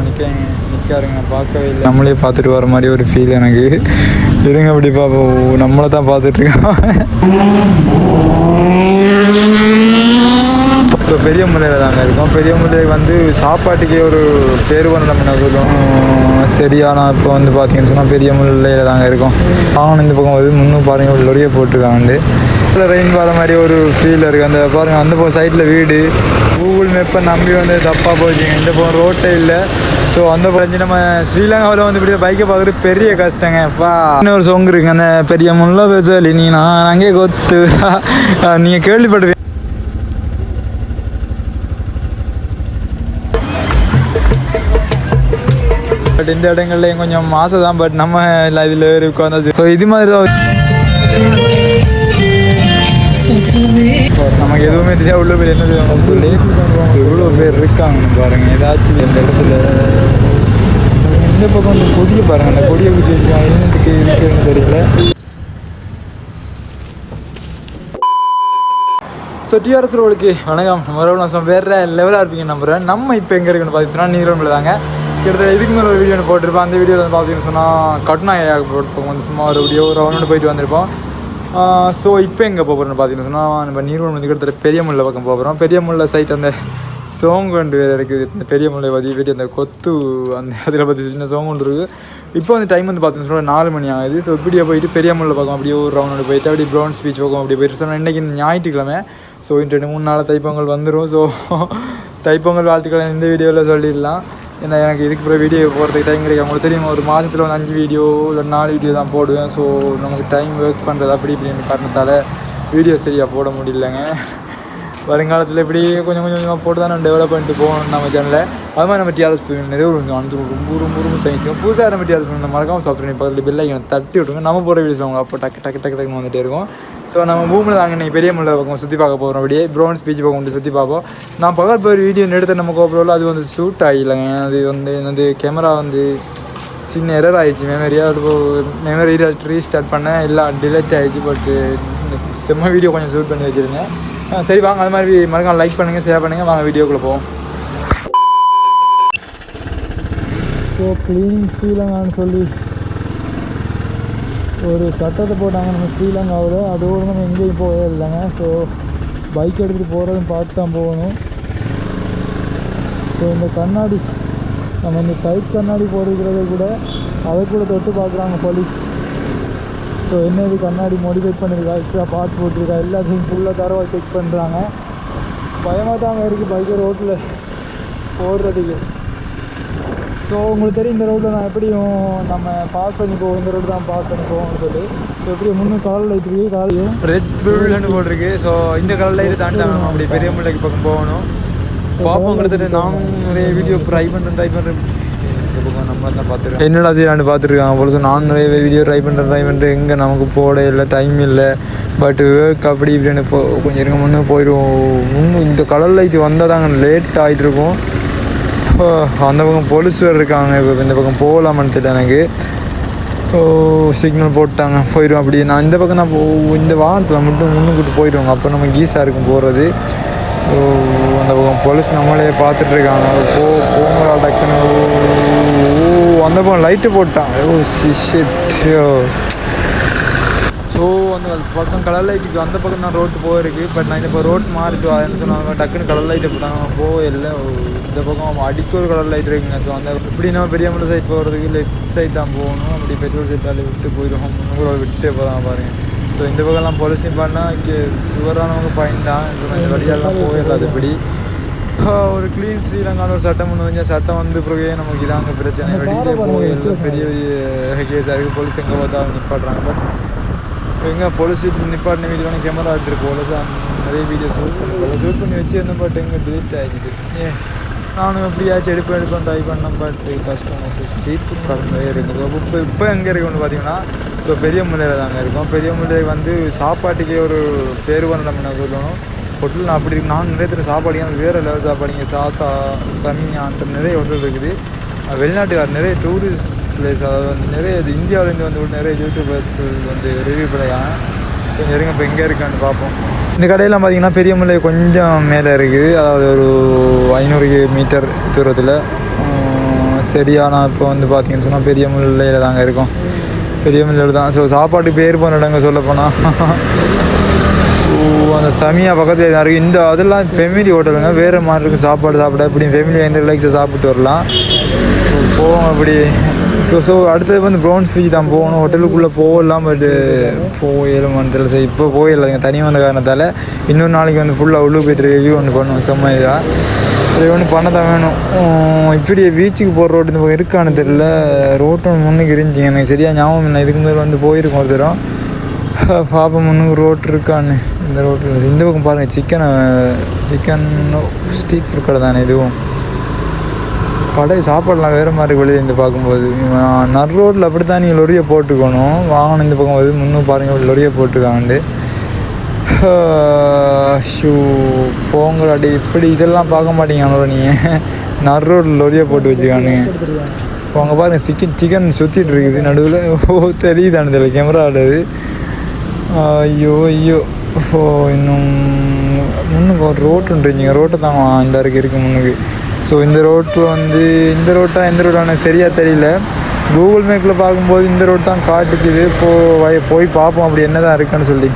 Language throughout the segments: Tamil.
ஓரம் நிற்க நிற்காருங்க நான் பார்க்கவே இல்லை. நம்மளே பார்த்துட்டு வர மாதிரி ஒரு ஃபீல் எனக்கு. இருங்க அப்படி பார்ப்போம். நம்மளை தான் பார்த்துட்ருக்கோம் ஸோ பெரிய முல்லையில் தாங்க இருக்கோம். பெரிய முல்லை வந்து சாப்பாட்டுக்கே ஒரு பேர் பண்ண நம்ம சொல்லுவோம் சரியான இப்போ வந்து பார்த்தீங்கன்னு சொன்னால் பெரிய முல்லையில் தாங்க இருக்கோம். ஆகணும் இந்த பக்கம் வந்து முன்னும் பாருங்கள் ஒரு லொரியை போட்டிருக்காங்க. ரெயின் வர மாதிரி ஒரு ஃபீல் இருக்குது அந்த பாருங்கள் அந்த சைட்டில் வீடு. கூகுள் மேப்பை நம்பி வந்து தப்பாக போச்சுங்க இந்த பக்கம் ரோட்டே இல்லை. ஸோ அந்த பக்கம் நம்ம ஸ்ரீலங்காவில் வந்து இப்படி பைக்கை பார்க்குறது பெரிய கஷ்டங்க. பா இன்னொரு சொங்கு இருக்குங்க அந்த பெரிய முல்லை பேசலி நீ நான் அங்கே கொத்து. நீங்கள் கேள்விப்பட்டு பட் இந்த இடங்கள்லையும் கொஞ்சம் ஆசை தான் பட் நம்ம இல்லை இதில் உட்காந்தது ஸோ இது மாதிரி தான் நமக்கு எதுவுமே தெரியாது உள்ள பேர் என்ன செய்வாங்கன்னு சொல்லி இவ்வளோ பேர் இருக்காங்கன்னு பாருங்க. ஏதாச்சும் இந்த இடத்துல இந்த பக்கம் இந்த கொடியை பாருங்க. அந்த கொடியை குத்தி வச்சுருக்காங்க என்னத்துக்கு இருக்குன்னு தெரியல. ஸோ டிஆர்எஸ் ரோலுக்கு வணக்கம். மறுபடியும் நான் வேறு லெவலாக இருப்பீங்க நம்புறேன். நம்ம இப்போ எங்கே இருக்குன்னு பார்த்தீங்கன்னா நீரோமில் தாங்க. கிட்டத்தட்ட இதுக்கு மேலே ஒரு வீடியோ போட்டிருப்போம். அந்த வீடியோவில் வந்து பார்த்தீங்கன்னு சொன்னால் கட்னாயாக போட்டிருப்போம். வந்து சும்மா ஒரு வீடியோ ஒரு ரவுண்டு போயிட்டு வந்திருப்போம். ஸோ இப்போ எங்கே போகிறோம்னு பார்த்தீங்கன்னு சொன்னால் நம்ம நீர்வன் வந்து கிட்டத்தட்ட பெரிய முல்லை பக்கம் போகிறோம் பெரிய முல்லை சைட் அந்த சோங்கண்டு வேறு இருக்குது. இந்த பெரிய முல்லை பற்றி அந்த கொத்து அந்த அதில் பற்றி சின்ன சோங்கண்டு இருக்குது இப்போ வந்து டைம் வந்து பார்த்தீங்கன்னு சொன்னால் நாலு மணி ஆகுது. ஸோ இப்படியே போயிட்டு பெரிய முல்லை பக்கம் அப்படியே ஒரு ரவுண்டு போயிட்டு அப்படியே ப்ரௌன்ஸ் பீச் பக்கம் அப்படியே போயிட்டு. சொன்னால் இன்றைக்கி ஞாயிற்றுக்கிழமை. ஸோ இன்று ரெண்டு மூணு நாள் தைப்பொங்கல் வந்துடும் ஸோ தைப்பொங்கல் வாழ்த்துக்களை இந்த வீடியோவில் சொல்லிடலாம். ஏன்னா எனக்கு இதுக்கு பிறகு வீடியோ போகிறதுக்கு டைம் கிடைக்கும் அவங்களுக்கு தெரியும் ஒரு மாதத்தில் வந்து அஞ்சு வீடியோ இல்லை நாலு வீடியோ தான் போடுவேன். ஸோ நமக்கு டைம் ஒர்க் பண்ணுறது அப்படி இப்படின்னு காரணத்தால் வீடியோ சரியாக போட முடியலங்க. வருங்காலத்தில் இப்படி கொஞ்சம் கொஞ்சம் கொஞ்சமாக போட்டு தான் நம்ம டெவலப் பண்ணிட்டு போகணும் நம்ம சேனலை அது மாதிரி நம்ம டிஆர்எஸ் நிறைய ஒரு அந்த ரொம்ப ரொம்ப ரொம்ப தேங்க்ஸ் புதுசாக நம்ம டிஆர்எஸ் பண்ண மறக்காமல் சப்ஸ்கிரைப் பக்கத்தில் பெல் ஐக்கனை தட்டி விட்டுருங்க. நம்ம போகிற வீடியோஸ் அவங்க அப்போ டக்கு டக்கு டக்கு டக்குன்னு வந்துட்டே இருக்கும். ஸோ நம்ம பூமியில் தாங்க நீங்கள் பெரிய முல்லை பக்கம் சுற்றி பார்க்க போகிறோம் அப்படியே ப்ரௌன்ஸ் பீச் பக்கம் வந்து சுற்றி பார்ப்போம். நான் பகல் போய் வீடியோ எடுத்த நம்ம கோபுரில் அது வந்து ஷூட் ஆகிடலைங்க அது வந்து வந்து கேமரா வந்து சின்ன எரர் ஆகிடுச்சு மெமரியாக அது மெமரி ரீஸ்டார்ட் பண்ணேன். எல்லாம் டிலேட் ஆகிடுச்சு பட்டு செம்ம வீடியோ கொஞ்சம் ஷூட் பண்ணி வச்சுருந்தேன். சரி வாங்க. அது மாதிரி மறக்காம லைக் பண்ணுங்கள் ஷேர் பண்ணுங்கள் வாங்க வீடியோக்குள்ளே போவோம். ஸோ க்ளீனிங் ஸ்ரீலங்கான்னு சொல்லி ஒரு சட்டத்தை போட்டாங்க. நம்ம ஸ்ரீலங்காவில். அதோடு நம்ம எங்கேயும் போகவே இல்லைங்க. ஸோ பைக் எடுத்துகிட்டு போகிறதும் பார்த்து தான் போகணும். ஸோ இந்த கண்ணாடி நம்ம இந்த சைட் கண்ணாடி போடுறத கூட அதை கூட தொட்டு பார்க்குறாங்க போலீஸ் ஸோ என்ன இது கண்ணாடி மாடிஃபை பண்ணியிருக்கா எக்ஸ்ட்ரா பார்ட் போட்டிருக்கா? எல்லாத்தையும் ஃபுல்லாக தரவாக செக் பண்ணுறாங்க பயமாக தாங்க இருக்குது பைக்கை ரோட்டில் போடுறதுக்கு ஸோ உங்களுக்கு தெரியும் இந்த ரோட்டில் நான் எப்படியும் நம்ம பாஸ் பண்ணி போவோம். இந்த ரோடு தான் பாஸ் பண்ணி போவோம்னு சொல்லி. ஸோ எப்படி முன்னே கால் லைட் இருக்கு காலையும் ரெட் புல்னு போட்டிருக்கு. ஸோ இந்த கலர் லைட் தாண்டி அப்படி பெரிய முல்லைக்கு பக்கம் போகணும். பார்ப்போம் கிட்டத்தட்ட நானும் நிறைய வீடியோ ட்ரை பண்ணுறேன் ட்ரை பண்ணுறேன் என்னடா செய்யலான்னு பார்த்துருக்காங்க. போல ஸோ நானும் நிறைய வீடியோ ட்ரை பண்ணுறேன் ட்ரை பண்ணுறேன் எங்கே நமக்கு போட இல்லை டைம் இல்லை. பட் ஒர்க் அப்படி இப்படின்னு போ கொஞ்சம் இருங்க முன்னே போயிடுவோம். முன்னு இந்த கலர் லைட் வந்தால் தாங்க லேட் ஆகிட்டு இருக்கும். அந்த பக்கம் போலீஸ் வேறு இருக்காங்க. இப்போ இந்த பக்கம் போகலாமான்னு தெரியல எனக்கு. ஓ சிக்னல் போட்டாங்க. போயிடும் அப்படி. நான் இந்த பக்கம் தான் போ இந்த வாரத்தில் மட்டும் முன்னுக்கிட்டு போயிடுவாங்க அப்போ நம்ம கீஸாக இருக்கும் போகிறது ஓ அந்த பக்கம் போலீஸ் நம்மளே பார்த்துட்ருக்காங்க போ போங்களா டக்குன்னு. ஓ அந்த பக்கம் லைட்டு போட்டான். ஓ ஷிட் ஸோ அந்த பக்கம் கலர் லைட்டுக்கு அந்த பக்கம் தான் ரோட்டு போயிருக்கு. பட் நான் இப்போ ரோட் மாறிட்டு வரேன்னு சொன்னாங்க. டக்குன்னு கலர் லைட்டை போட்டாங்க போகல. இந்த பக்கம் அடிக்க ஒரு கலர் லைட் இருக்குங்க. ஸோ அந்த இப்படி நம்ம பெரிய மலை சைட் போகிறதுக்கு லெஃப்ட் சைட் தான் போகணும். அப்படி பெட்ரோல் சைட்டால் விட்டு போயிடுவோம். முந்நூறு விட்டு போதான் பாருங்க. ஸோ இந்த பக்கம்லாம் போலீஸ் நிப்பாட்டினா இங்கே சுகரானவங்க ஃபைன் தான். இந்த வழியாலாம் போயிடலாம் இப்படி ஒரு க்ளீன் ஸ்ரீலங்காவில் ஒரு சட்டம் ஒன்று வந்து சட்டம் வந்து பிறகு நமக்கு இதாங்க பிரச்சனை? வெளியிலே போயிடல பெரிய பெரிய கேஸாக இருக்குது போலீஸ் எங்கே பார்த்தாலும் நிப்பாட்டுறாங்க. பட் எங்கே போலீஸ் வீட்டில் நிப்பாட்டின வீடியோலாம் கேமரா எடுத்துகிட்டு சார் நிறைய வீடியோ ஷூட் பண்ணி போகல ஷூட் பண்ணி வச்சிருந்தேன் பட் எங்கே டிலீட் ஆகிடுது ஏ நானும் எப்படியாச்சும் எடுப்பேன் எடுப்பேன் ட்ரை பண்ணேன் பட் கஷ்டம். ஸ்ட்ரீட் ஃபுட் கடந்து இருக்குது இப்போ இப்போ எங்கே இருக்குன்னு பார்த்தீங்கன்னா ஸோ பெரிய முல்லையில் தாங்க இருக்கோம். பெரிய முல்லை வந்து சாப்பாட்டுக்கே ஒரு பேர் வரணும் என்ன சொல்லணும்? ஹோட்டல் நான் அப்படி இருக்கு. நான் நிறைய தடவை சாப்பாடுங்க வேறு லெவல் சாப்பாடுங்க சாசா சமியான்ட்டு நிறைய ஹோட்டல் இருக்குது. வெளிநாட்டுக்கார் நிறைய டூரிஸ்ட் பிளேஸ் அதாவது வந்து நிறைய இது இந்தியாவிலேருந்து வந்து கூட நிறைய யூடியூபர்ஸ் வந்து ரிவ்யூ பண்ணியாங்க கொஞ்சம் இருங்க இப்போ எங்கே இருக்கான்னு பார்ப்போம். இந்த கடையெல்லாம் பார்த்தீங்கன்னா பெரிய மலை கொஞ்சம் மேலே இருக்குது. அதாவது ஒரு ஐநூறு மீட்டர் தூரத்தில். சரியான இப்போ வந்து பார்த்தீங்கன்னு சொன்னால் பெரிய முல்லையில் தாங்க இருக்கும். பெரிய முல்லையில் தான். ஸோ சாப்பாட்டுக்கு பேர் போன இடங்க சொல்லப்போனால் அந்த சமியா பக்கத்தில் தான் இருக்குது இந்த அதெல்லாம் ஃபெமிலி ஹோட்டலுங்க வேறு மாதிரி இருக்கும். சாப்பாடு சாப்பிட இப்படி ஃபெமிலி எந்த ரிலாக்ஸாக சாப்பிட்டு வரலாம். போவோம் அப்படி ஸோ அடுத்தது வந்து ப்ரௌன்ஸ் பீச் தான் போகணும். ஹோட்டலுக்குள்ளே போகலாம் uh, பட்டு போயிடலாம் தெரியல சார் இப்போ போயிடலாங்க தனியாக வந்த காரணத்தால் இன்னொரு நாளைக்கு வந்து ஃபுல்லாக உள்ளே போயிட்டு ரிவ்யூ ஒன்று பண்ணுவோம். செம்ம இதாக அது ஒன்று பண்ண தான் வேணும். இப்படி பீச்சுக்கு போகிற ரோட்டு இந்த பக்கம் இருக்கான்னு தெரியல. ரோட்டு ஒன்று முன்னுக்கு எனக்கு சரியாக ஞாபகம் இல்லை. இதுக்கு முதல்ல வந்து போயிருக்கோம் ஒரு தரம் பாப்பா முன்னுக்கு ரோட் இருக்கான்னு. இந்த ரோட்டில் இந்த பக்கம் பாருங்கள் சிக்கனை சிக்கன் ஸ்ட்ரீட் ஃபுட் கடை தானே இதுவும். கடை சாப்பாடெலாம் வேறு மாதிரி வெளியே இருந்து பார்க்கும்போது நர் ரோட்டில் அப்படி தான் நீங்கள் லொரியை போட்டுக்கணும். வாகனம் இந்த பக்கம் போது முன்னும் பாருங்கள் இப்படி லொரியை போட்டுக்காண்டு ஷூ போங்கடாடி இப்படி இதெல்லாம் பார்க்க மாட்டீங்க நீங்கள் நர் ரோட்டில் லொரியை போட்டு வச்சுக்கானுங்க இப்போ அங்கே பாருங்கள் சிக்கன் சிக்கன் சுற்றிட்டு இருக்குது. நடுவில் ஓ தெரியுதானு தெரியல கேமரா ஆடுது. ஐயோ ஐயோ. ஓ இன்னும் முன்னுக்கு ஒரு ரோட்டு இருந்துச்சுங்க. ரோட்டை தான் இந்த இருக்கு இருக்குது முன்னுக்கு. ஸோ இந்த ரோட்டில் வந்து இந்த ரோட்டாக எந்த ரோட்டான சரியாக தெரியல. கூகுள் மேப்பில் பார்க்கும்போது இந்த ரோட் தான் காட்டுச்சுது. போ போய் பார்ப்போம். அப்படி என்ன தான் இருக்குன்னு சொல்லி.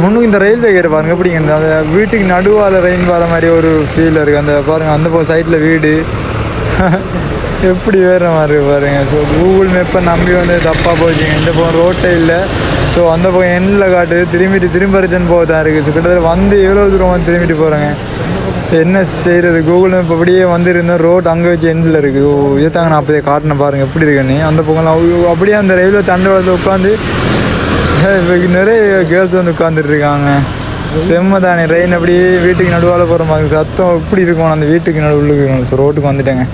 முன்னுக்கு இந்த ரயில்வே கேட் பாருங்கள் எப்படிங்க இந்த அந்த வீட்டுக்கு நடுவால் ரெயின் வர மாதிரி ஒரு ஃபீல் இருக்குது அந்த பாருங்கள் அந்த போ சைட்டில் வீடு. எப்படி வேறு மாதிரி பாருங்கள் ஸோ கூகுள் மேப்பை நம்பி வந்து தப்பாக போச்சுங்க. இந்த பக்கம் ரோட்டே இல்லை. ஸோ அந்த பக்கம் எண்ணில் காட்டுது. திரும்பிட்டு திரும்ப ரிட்டன் போக தான் இருக்குது ஸோ கிட்டத்தட்ட வந்து எவ்வளோ தூரம் வந்து திரும்பிட்டு போகிறேங்க என்ன செய்கிறது கூகுள் மேப் அப்படியே வந்துருந்தோம் ரோட் அங்கே வச்சு எண்டில் இருக்குது ஓ இதை தாங்க நான் அப்படியே காட்டினேன் பாருங்கள் எப்படி இருக்குன்னு அந்த பக்கம்லாம் அப்படியே அந்த ரயில்வே தண்டவாளத்தில் உட்காந்து இப்போ நிறைய கேர்ள்ஸ் வந்து உட்காந்துட்டு இருக்காங்க. செம்ம தானே ரெயின் அப்படியே வீட்டுக்கு நடுவால் போகிற மாதிரி சத்தம் எப்படி இருக்கும்? அந்த வீட்டுக்கு நடுவில் இருக்கணும் ஸோ ரோட்டுக்கு வந்துட்டேங்க.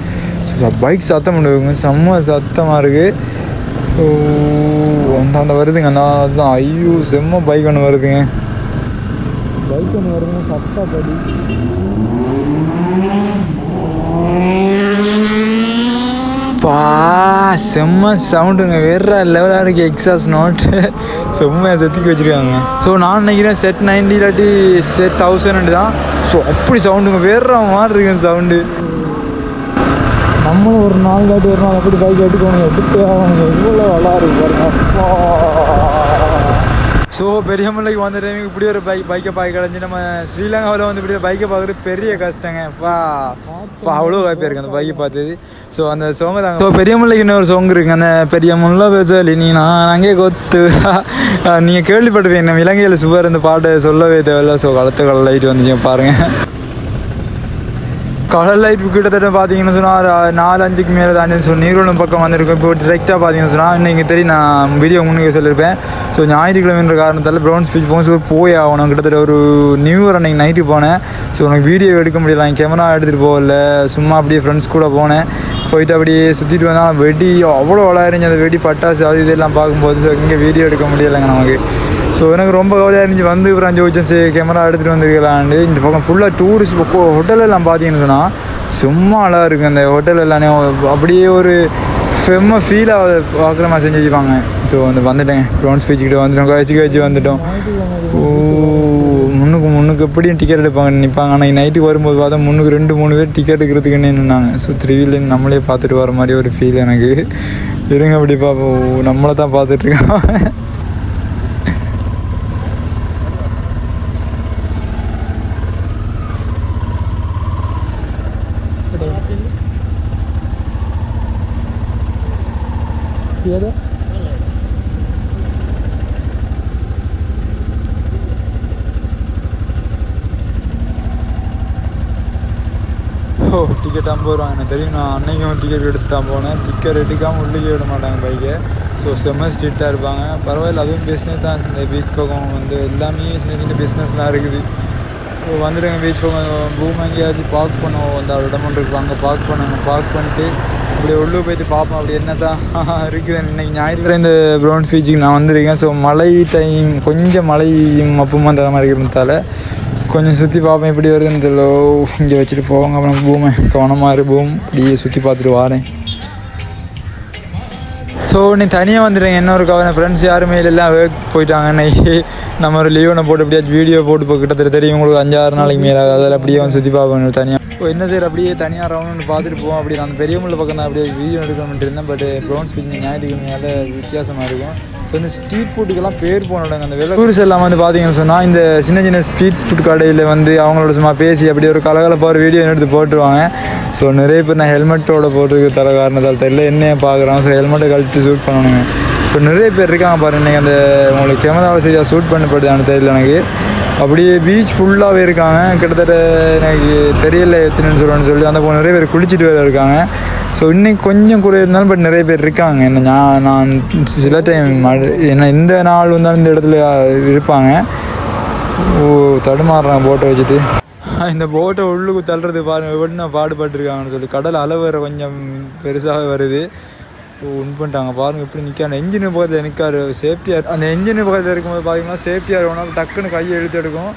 ஸோ பைக் சத்தம் பண்ணுவாங்க செம்ம சத்தமாக இருக்குது ஓ அந்த அந்த வருதுங்க. அந்த அதுதான் ஐயோ செம்ம பைக் ஒன்று வருதுங்க. பைக் ஒன்று வருதுங்க சத்தப்படி பா செம்ம சவுண்டுங்க வேற லெவலாக இருக்கு எக்ஸாஸ் நோட் செம்மையாக செத்துக்கி வச்சுருக்காங்க. ஸோ நான் நினைக்கிறேன் செட் நைன்டி இல்லாட்டி செட் தௌசண்ட் தான். ஸோ அப்படி சவுண்டுங்க வேற மாதிரி இருக்குங்க சவுண்டு நம்மளும் ஒரு நாள் காட்டி ஒரு நாள் அப்படி பைக் எடுக்கணும் எடுத்து ஆகணும். எவ்வளோ நல்லா இருக்கு பாருங்க. ஸோ பெரிய மலைக்கு வந்த டைமுக்கு இப்படி ஒரு பைக் பைக்கை பார்க்க கிடஞ்சி நம்ம ஸ்ரீலங்காவில் வந்து இப்படி பைக்கை பார்க்குறது பெரிய கஷ்டங்க. பா பா அவ்வளோ வாய்ப்பு இருக்குது அந்த பைக்கை பார்த்தது ஸோ அந்த சோங்க தாங்க ஸோ பெரிய மலைக்கு இன்னொரு சோங் இருக்குது அந்த பெரிய முல்லை பேசலி நீ நான் அங்கே கொத்து. நீங்கள் கேள்விப்பட்டிருப்பீங்க நம்ம இலங்கையில் சுவர் இந்த பாட்டை சொல்லவே தேவையில்ல. ஸோ களத்து கடல் லைட் வந்துச்சுங்க பாருங்கள் கடல் லைட் கிட்டத்தட்ட பார்த்தீங்கன்னு சொன்னால் நாலு அஞ்சுக்கு மேலே தாண்டி ஸோ நீரோலம் பக்கம் வந்திருக்கும் இப்போ டிரெக்டாக பார்த்தீங்கன்னு சொன்னால் இன்னைக்கு தெரியும் நான் வீடியோ முன்னுக்கு சொல்லியிருப்பேன் ஸோ ஞாயிற்றுக்கிழமைன்ற காரணத்தால் ப்ரௌன் ஸ்பீச் போகும் போய் ஆகணும். கிட்டத்தட்ட ஒரு நியூ இயர் அன்னைக்கு நைட்டு போனேன். ஸோ உனக்கு வீடியோ எடுக்க முடியல. கேமரா எடுத்துகிட்டு போகல. சும்மா அப்படியே ஃப்ரெண்ட்ஸ் கூட போனேன். போயிட்டு அப்படியே சுற்றிட்டு வந்தால் வெடி அவ்வளோ வளர்ந்துச்சு அந்த வெடி பட்டாசு அது இதெல்லாம் பார்க்கும்போது. ஸோ இங்கே வீடியோ எடுக்க முடியலைங்க நமக்கு. ஸோ எனக்கு ரொம்ப கவலையாக இருந்துச்சு. வந்து அப்புறம் அஞ்சு வச்சேன் சரி கேமரா எடுத்துகிட்டு வந்துருக்கலான்னு இந்த பக்கம் ஃபுல்லாக டூரிஸ்ட் ஹோட்டல் எல்லாம் பார்த்தீங்கன்னு சொன்னால் சும்மா அழகாக இருக்குது அந்த ஹோட்டல் எல்லாமே அப்படியே ஒரு செம்ம ஃபீலாக பார்க்குற மாதிரி செஞ்சு வச்சுப்பாங்க ஸோ வந்து வந்துட்டேன். ப்ரௌன் பீச்சுக்கிட்ட வந்துட்டோம். கழிச்சு கழிச்சு வந்துட்டோம். ஓ முன்னுக்கு முன்னுக்கு எப்படியும் டிக்கெட் எடுப்பாங்க நிற்பாங்க ஆனால் நைட்டுக்கு வரும்போது பார்த்தா முன்னுக்கு ரெண்டு மூணு பேர் டிக்கெட் எடுக்கிறதுக்குன்னு நின்னாங்க. ஸோ த்ரீவிலேருந்து நம்மளே பார்த்துட்டு வர மாதிரி ஒரு ஃபீல் எனக்கு. இருங்க அப்படி பார்ப்போம் நம்மளை தான் பார்த்துட்ருக்கோம் ஓ டிக்கெட் ஐம்பது எனக்கு தெரியும். நான் அன்னைக்கும் டிக்கெட் எடுத்து தான் போனேன். டிக்கெட் எடுக்காமல் உள்ளே விட மாட்டாங்க பைக்கை ஸோ செம்ம ஸ்ட்ரிக்டாக இருப்பாங்க. பரவாயில்ல அதுவும் பிஸ்னஸ் தான். இந்த பீச் பக்கம் வந்து எல்லாமே சின்ன சின்ன பிஸ்னஸ்லாம் இருக்குது. இப்போ வந்துடுங்க பீச் பக்கம். பூம் எங்கேயாச்சும் பார்க் பண்ணுவோம். அந்த இடம் ஒன்று அங்கே பார்க் பண்ணுங்க. பார்க் பண்ணிட்டு இப்படி உள்ளே போயிட்டு பார்ப்போம். அப்படி என்ன தான் இருக்குது. இன்னைக்கு ஞாயிற்றுக்கிழமை இந்த ப்ரௌன் பீச்சுக்கு நான் வந்திருக்கேன். ஸோ மழை டைம் கொஞ்சம் மழை மப்புமா தர மாதிரி இருந்ததால் கொஞ்சம் சுற்றி பார்ப்பேன் எப்படி வருதுன்னு தெரியல. இங்கே வச்சுட்டு போவாங்க. அப்புறம் பூமை கவனமாக இரு பூம் அப்படியே சுற்றி பார்த்துட்டு வாரேன். ஸோ நீ தனியாக வந்துடுங்க இன்னொரு கவனம் ஃப்ரெண்ட்ஸ் யாருமே இல்லை. எல்லாம் ஒர்க் போயிட்டாங்க. இன்னைக்கு நம்ம ஒரு லீவனை போட்டு எப்படியாச்சும் வீடியோ போட்டு இப்போ கிட்டத்தட்ட தெரியும் உங்களுக்கு அஞ்சாறு நாளைக்கு மேலே அதில் அப்படியே வந்து சுற்றி பார்ப்போம் தனியாக இப்போ என்ன செய்யற அப்படியே தனியாக ரவுண்டு பார்த்துட்டு போவோம். அப்படி நான் பெரிய முள்ள பக்கம் தான் அப்படியே வீடியோ எடுக்கணும்ட்டு இருந்தேன். பட் ப்ரௌன் ஸ்பீச் ஞாயிற்றுக்கிழமையால வித்தியாசமாக இருக்கும். ஸோ இந்த ஸ்ட்ரீட் ஃபுட்டுக்கெல்லாம் பேர் போன இடங்க அந்த வெள்ள டூரிஸ்ட் எல்லாம் வந்து பார்த்தீங்கன்னு சொன்னால் இந்த சின்ன சின்ன ஸ்ட்ரீட் ஃபுட் கடையில் வந்து அவங்களோட சும்மா பேசி அப்படி ஒரு கலகலப்பாக ஒரு வீடியோ எடுத்து போட்டுருவாங்க. ஸோ நிறைய பேர் நான் ஹெல்மெட்டோட போட்டுருக்க தர காரணத்தால் தெரியல. என்ன பார்க்குறோம் ஸோ ஹெல்மெட்டை கழட்டி ஷூட் பண்ணணுங்க. இப்போ நிறைய பேர் இருக்காங்க பாருங்க. இன்னைக்கு அந்த உங்களுக்கு கேமராவில் சரியாக ஷூட் பண்ணப்படுதான்னு தெரியல எனக்கு. அப்படியே பீச் ஃபுல்லாகவே இருக்காங்க. கிட்டத்தட்ட எனக்கு தெரியல எத்தனைன்னு சொல்லுவேன்னு சொல்லி அந்த நிறைய பேர் குளிச்சுட்டு வேறு இருக்காங்க. ஸோ இன்னைக்கு கொஞ்சம் குறை இருந்தாலும் பட் நிறைய பேர் இருக்காங்க. என்ன நான் நான் சில டைம் என்ன இந்த நாள் வந்தாலும் இந்த இடத்துல இருப்பாங்க. ஓ தடுமாறுறான் போட்டை வச்சுட்டு. இந்த போட்டை உள்ளுக்கு தள்ளுறது பாருங்க எவ்வளோ பாடுபட்டுருக்காங்கன்னு சொல்லி கடல் அளவு வேற கொஞ்சம் பெருசாக வருது. உன் பண்ணிட்டாங்க. பாருங்க எப்படி நிற்காரு என்ஜின் பக்கத்தில் நிற்காரு சேஃப்டியாக அந்த என்ஜின் பக்கத்தில் இருக்கும்போது பார்த்தீங்கன்னா சேஃப்டியாக இருக்கணும் டக்குன்னு கையை இழுத்து எடுக்கும்.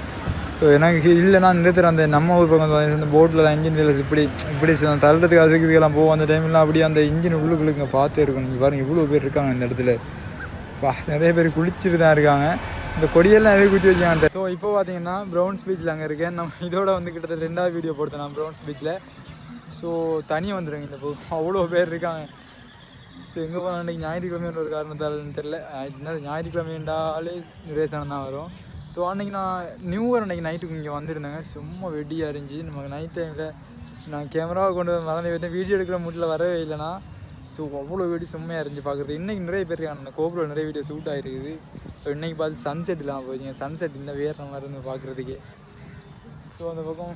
ஸோ எனக்கு இல்லைன்னா நிறுத்துற அந்த நம்ம ஊர் பக்கம் அந்த இந்த போட்டில் இன்ஜின் வேலை இப்படி இப்படி தள்ளுறதுக்கு அதுக்கு இதுக்கெல்லாம் போகும். அந்த டைம்லாம் அப்படியே அந்த இன்ஜின் உள்ளுக்குள்ளுங்க பார்த்தே இருக்கணும். நீங்கள் பாருங்க இவ்வளோ பேர் இருக்காங்க இந்த இடத்துல. பா நிறைய பேர் குளிச்சுட்டு தான் இருக்காங்க. இந்த கொடியெல்லாம் எதுக்கு குத்தி வச்சாங்க ஸோ இப்போ பார்த்தீங்கன்னா ப்ரௌன்ஸ் பீச்சில் அங்கே இருக்கேன். நம்ம இதோட வந்து கிட்டத்தட்ட ரெண்டாவது வீடியோ போடுத்தேன் நான் ப்ரௌன்ஸ் பீச்சில் ஸோ தனியாக வந்துடுங்க இந்த இப்போ அவ்வளோ பேர் இருக்காங்க. ஸோ எங்கே போனால் அன்றைக்கி ஞாயிற்றுக்கிழமைன்ற ஒரு காரணத்தால்னு தெரில என்ன ஞாயிற்றுக்கிழமைண்டாலே ரேசனம் தான் வரும். ஸோ அன்றைக்கி நான் நியூ இயர் அன்றைக்கி நைட்டுக்கு இங்கே வந்திருந்தேங்க. சும்மா வெடியாக இருந்துச்சு. நமக்கு நைட் டைமில் நான் கேமராவை கொண்டு வந்து மறந்து போயிட்டேன். வீடியோ எடுக்கிற மூட்டில் வரவே இல்லைனா ஸோ அவ்வளோ வெடி செம்மையாக இருந்துச்சு பார்க்குறது இன்றைக்கி நிறைய பேர் இருக்காங்க. கோபுரம் நிறைய வீடியோ ஷூட் ஆகிருக்குது ஸோ இன்றைக்கி பார்த்து சன்செட் இல்லாமல் போச்சுங்க. சன்செட் இந்த வேறு மாதிரி இருந்து பார்க்குறதுக்கே. ஸோ அந்த பக்கம்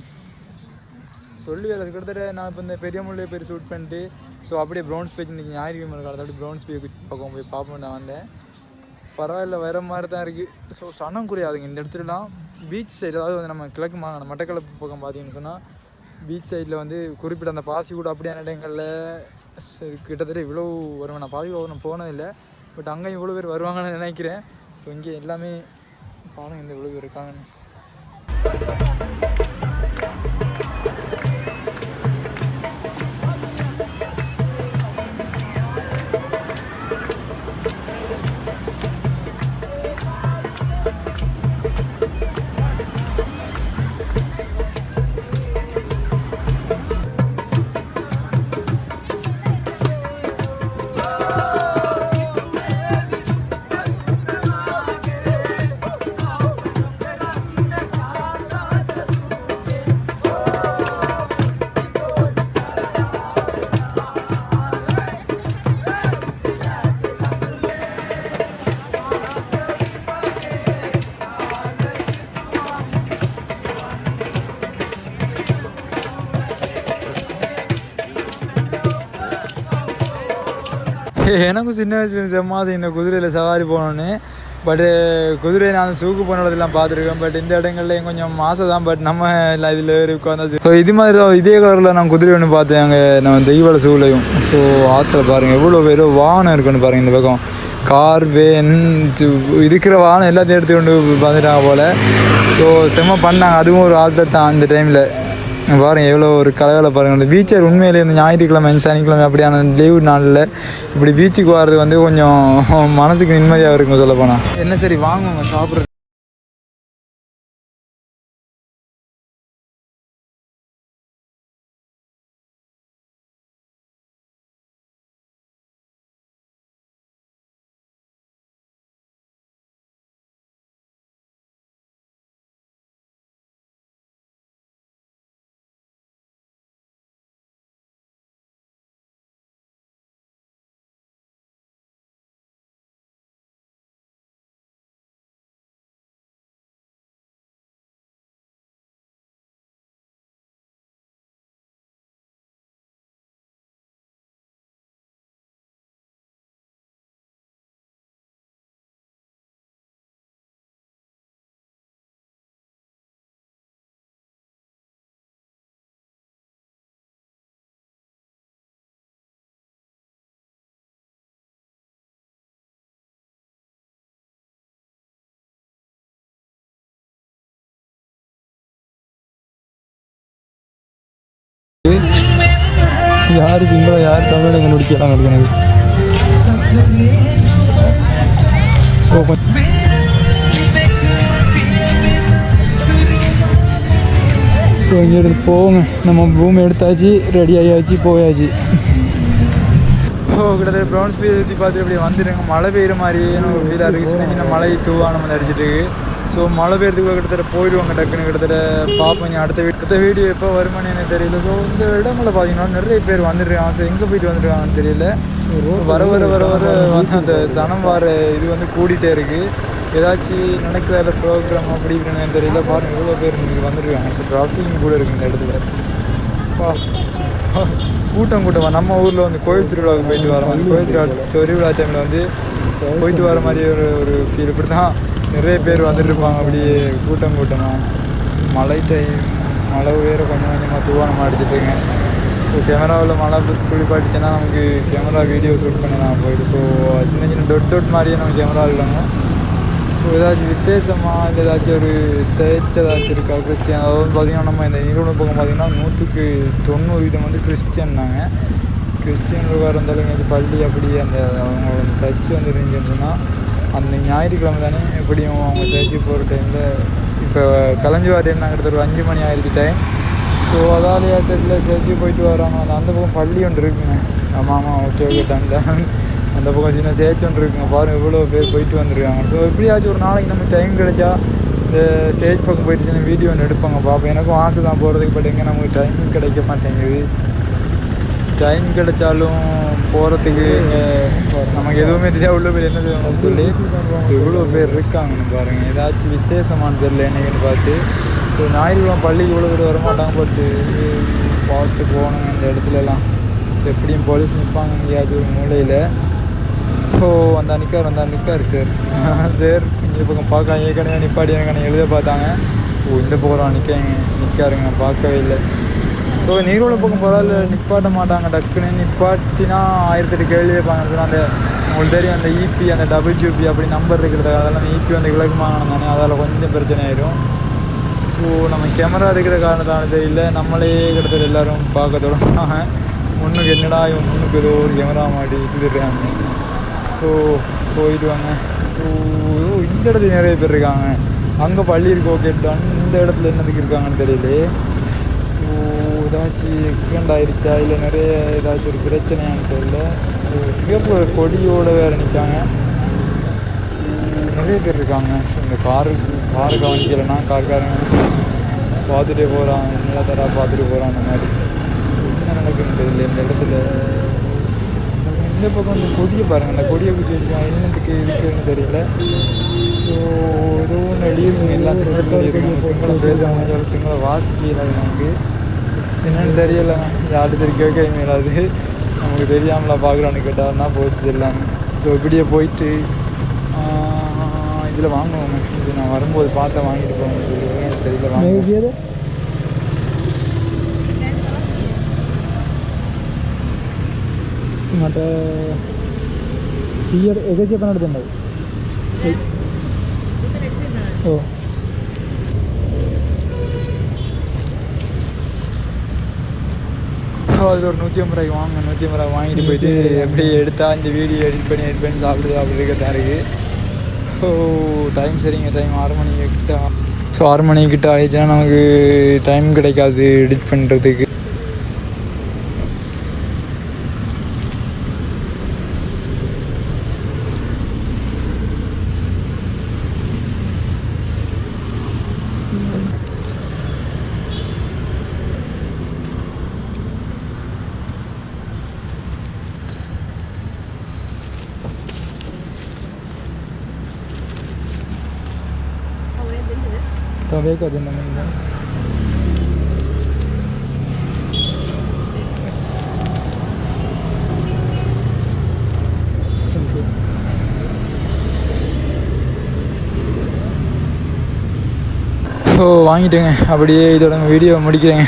சொல்லி வேறு கிட்டத்தட்ட நான் இப்போ இந்த பெரிய முள்ளைய பேர் ஷூட் பண்ணிட்டு ஸோ அப்படியே ப்ரௌன்ஸ் பேஜ் இன்றைக்கி ஞாயிற்றுக்கிழமை காலத்தை அப்படியே ப்ரௌன்ஸ் பேஜ் பக்கம் போய் பார்ப்போம் நான் வந்தேன். பரவாயில்ல வேறு மாதிரி தான் இருக்குது ஸோ சனம் குறையாதுங்க. இந்த இடத்துலலாம் பீச் சைடு அதாவது வந்து நம்ம கிழக்கு மாகாணம் மட்டக்களப்பு பக்கம் பார்த்தீங்கன்னு சொன்னால் பீச் சைடில் வந்து குறிப்பிட்ட அந்த பாசி கூட அப்படியான இடங்களில் கிட்டத்தட்ட இவ்வளோ வருவேன். நான் பாதி கூட நான் போனதில்லை. பட் அங்கே இவ்வளோ பேர் வருவாங்கன்னு நினைக்கிறேன். ஸோ இங்கே எல்லாமே பாருங்க இந்த இவ்வளோ பேர் இருக்காங்கன்னு. எனக்கும் சின்ன வயசுல செம்மாது இந்த குதிரையில் சவாரி போகணுன்னு பட்டு uh, குதிரையை நான் சூக்கு போன இடத்துலாம் பார்த்துருக்கேன். பட் இந்த இடங்கள்லையும் கொஞ்சம் ஆசை தான். பட் நம்ம இல்லை இதில் உட்காந்து ஸோ இது மாதிரி தான் இதே கலரில் நான் குதிரை ஒன்று பார்த்தேன். அங்கே நம்ம தெய்வால சூளையும். ஸோ ஆற்றுல பாருங்கள் எவ்வளோ பேரோ வாகனம் இருக்குன்னு பாருங்கள் இந்த பக்கம். கார் வேன் இருக்கிற வாகனம் எல்லாத்தையும் எடுத்து கொண்டு வந்துட்டாங்க போல். ஸோ செம்ம பண்ணாங்க. அதுவும் ஒரு ஆழ்த்த தான் அந்த டைமில் பாருங்கள் எவ்வளோ ஒரு கலவையில் பாருங்கள் இந்த பீச்சர் உண்மையிலே இந்த ஞாயிற்றுக்கிழமை சனிக்கிழமை அப்படியான லீவு நாளில் இப்படி பீச்சுக்கு வர்றது வந்து கொஞ்சம் மனசுக்கு நிம்மதியாக இருக்கும் சொல்லப்போனால் என்ன சரி வாங்குவாங்க சாப்பிட்றது. யார் சிங்களோ யார் தமிழோ கண்டுபிடிக்கலாம் கிடைக்கணும் ஸோ ஸோ இங்கேருந்து போங்க. நம்ம ரூம் எடுத்தாச்சு ரெடி ஆகியாச்சு போயாச்சு. கிட்டத்தட்ட ப்ரௌன்ஸ் பீச் சுற்றி பார்த்து இப்படி வந்துடுங்க. மழை பெய்கிற மாதிரி ஒரு ஃபீலாக இருக்குது சின்ன சின்ன மழை தூவான வந்து அடிச்சிட்டு ஸோ மழை பெய்யறதுக்குள்ள கிட்டத்தட்ட போயிடுவாங்க டக்குன்னு கிட்டத்தட்ட பார்ப்போம் நீ அடுத்த வீ- அடுத்த வீடியோ எப்போ வருமானு எனக்கு தெரியல. ஸோ இந்த இடங்களில் பார்த்தீங்கன்னா நிறைய பேர் வந்துருக்காங்க. ஸோ எங்கே போயிட்டு வந்துருக்காங்கன்னு தெரியல. ஸோ வர வர வர வர வந்து அந்த சனம் வர இது வந்து கூடிட்டே இருக்குது ஏதாச்சும் நடக்கிற ப்ரோக்ராம் அப்படி இப்படின்னு தெரியல. பாருங்க எவ்வளோ பேர் இன்றைக்கி வந்துருக்காங்க. ஸோ டிராஃபிக் கூட இருக்குது இந்த இடத்துல. பா. கூட்டம் கூட்டமாக நம்ம ஊரில் வந்து கோயில் திருவிழாவுக்கு போயிட்டு வரோம் மாதிரி கோயில் திருவிழா திருவிழா டைமில் வந்து போயிட்டு வர மாதிரி ஒரு ஒரு ஃபீல் இப்படி தான் நிறைய பேர் வந்துட்டுருப்பாங்க. அப்படியே கூட்டம் கூட்டமாக மழை டைம் மழை உயர கொஞ்சம் கொஞ்சமாக தூவானமாக அடிச்சிட்டுங்க ஸோ கேமராவில் மழை துளி நமக்கு கேமரா வீடியோ ஷூட் பண்ண நான் போயிட்டு ஸோ சின்ன சின்ன டொட் டொட் மாதிரியே நம்ம கேமரா இல்லைங்க ஸோ ஏதாச்சும் விசேஷமாக இல்லை ஏதாச்சும் ஒரு சேர்ச் ஏதாச்சும் இருக்கா? கிறிஸ்டியன் அதாவது பார்த்திங்கன்னா நம்ம இந்த நிறுவன பக்கம் பார்த்திங்கன்னா நூற்றுக்கு தொண்ணூறு வீதம் வந்து கிறிஸ்டியன் தாங்க. கிறிஸ்டியன் இருந்தாலும் எங்களுக்கு பள்ளி அப்படி அந்த அவங்களோட சர்ச் வந்து இருந்துச்சுன்னு சொன்னால் அந்த ஞாயிற்றுக்கிழமை தானே எப்படியும் அவங்க சேர்த்து போகிற டைமில் இப்போ கலைஞ்சு வர டைம் நாங்கள் ஒரு அஞ்சு மணி ஆயிடுச்சு டைம் ஸோ அதாலேயா தெரியல சர்ச்சுக்கு போயிட்டு வராங்க அந்த அந்த பக்கம் பள்ளி ஒன்று இருக்குங்க. ஆமாம் ஆமாம் ஓகே ஓகே டன் டன் அந்த பக்கம் சின்ன சேச் ஒன்று இருக்குங்க. பாருங்கள் இவ்வளோ பேர் போயிட்டு வந்திருக்காங்க. ஸோ எப்படியாச்சும் ஒரு நாளைக்கு நம்ம டைம் கிடைச்சா இந்த சேஜ் பக்கம் போயிட்டு சின்ன வீடியோ ஒன்று எடுப்பாங்க. பார்ப்போம் எனக்கும் ஆசை தான் போகிறதுக்கு பட் எங்கே நமக்கு டைமிங் கிடைக்க மாட்டேங்குது. டைம் கிடைச்சாலும் போகிறதுக்கு நமக்கு எதுவுமே தெரியாது உள்ள பேர் என்ன செய்வாங்கன்னு சொல்லி ஸோ இவ்வளோ பேர் இருக்காங்கன்னு பாருங்கள் ஏதாச்சும் விசேஷமான தெரியல என்னைக்குன்னு பார்த்து. ஸோ ஞாயிற்றுக்கிழமை பள்ளிக்கு இவ்வளோ பேர் வரமாட்டாங்க பட்டு பார்த்து போகணும் இந்த இடத்துலலாம். ஸோ எப்படியும் போலீஸ் நிற்பாங்க எங்கேயாச்சும் ஒரு மூலையில். ஓ வந்தா நிற்கார் வந்தா நிற்கார் சார் சார் இந்த பக்கம் பார்க்கலாம். ஏற்கனவே நிப்பாடி எனக்கு எழுத பார்த்தாங்க. ஓ இந்த பக்கம் நிற்க நிற்காருங்க நான் பார்க்கவே இல்லை. ஸோ நீரோட பக்கம் பரவாயில்ல நிப்பாட்ட மாட்டாங்க டக்குன்னு நிப்பாட்டினா ஆயிரத்தெட்டு கேள்வி கேட்பாங்க. அந்த உங்களுக்கு தெரியும் அந்த இபி அந்த டபுள் ஜிபி அப்படி நம்பர் இருக்கிறது. அதெல்லாம் இபி வந்து கிழக்கு மாகாணம் தானே. அதில் கொஞ்சம் பிரச்சனை ஆயிரும். ஸோ நம்ம கேமரா இருக்கிற காரணத்தான தெரியல. நம்மளே கிட்டத்தட்ட எல்லாரும் பார்க்க தொடங்குவாங்க முன்னுக்கு என்னடா இவன் முன்னுக்கு ஏதோ ஒரு கேமரா மாட்டி வச்சுருக்காங்க ஸோ போயிடுவாங்க ஸோ இந்த இடத்துல நிறைய பேர் இருக்காங்க. அங்கே பள்ளி இருக்கோ கேட்டான் இந்த இடத்துல என்னதுக்கு இருக்காங்கன்னு தெரியல ஏதாச்சும் ஆக்சிடெண்ட் ஆயிடுச்சா இல்லை நிறைய ஏதாச்சும் ஒரு பிரச்சனையான்னு தெரியல. சிகப்பு கொடியோடு வேறு நிற்காங்க நிறைய பேர் இருக்காங்க. ஸோ இந்த காரு கார் கவனிக்கலைன்னா கார்காரங்க பார்த்துட்டே போகிறான் என்ன தரா பார்த்துட்டு போகிறான் அந்த மாதிரி. ஸோ என்ன நடக்குதுன்னு தெரியல. இந்த இடத்துல இந்த பக்கம் இந்த கொடியை பாருங்கள் அந்த கொடியை குத்தி வச்சுருக்காங்க. என்னத்துக்கு இருக்குன்னு தெரியல. ஸோ ஏதோ ஒன்று எழுதிருக்குங்க எல்லாம் சிங்களத்தில் எழுதிருக்காங்க சிங்களம் பேச முடிஞ்சாலும் சிங்களம் வாசிக்கல நமக்கு. என்னன்னு தெரியல யார்ட்டு சரி கேட்க மேலாது நமக்கு தெரியாமலா பார்க்குறான்னு கேட்டாருன்னா போச்சு எல்லாமே ஸோ இப்படியே போயிட்டு இதில் வாங்குவோங்க இது நான் வரும்போது பார்த்தா வாங்கிட்டு போவேன்னு சொல்லி எனக்கு தெரியல வாங்க මට සිය එකසිය පනට දෙන්නද ඕ அதில் ஒரு நூற்றி ஐம்பது ரூபாய்க்கு வாங்க நூற்றி ஐம்பது ரூபாய் வாங்கிட்டு போயிட்டு எப்படி எடுத்தா இந்த வீடியோ எடிட் பண்ணி எடிட் பண்ணி சாப்பிட்டு சாப்பிட்டு தான் இருக்குது ஸோ டைம் சரிங்க டைம் ஆறு மணி கிட்ட. ஸோ ஆறு மணி கிட்ட ஆயிடுச்சுன்னா நமக்கு டைம் கிடைக்காது எடிட் பண்ணுறதுக்கு Sabi ko din naman yun. So வாங்கிட்டேங்க அப்படியே இதோட வீடியோ முடிக்கிறேங்க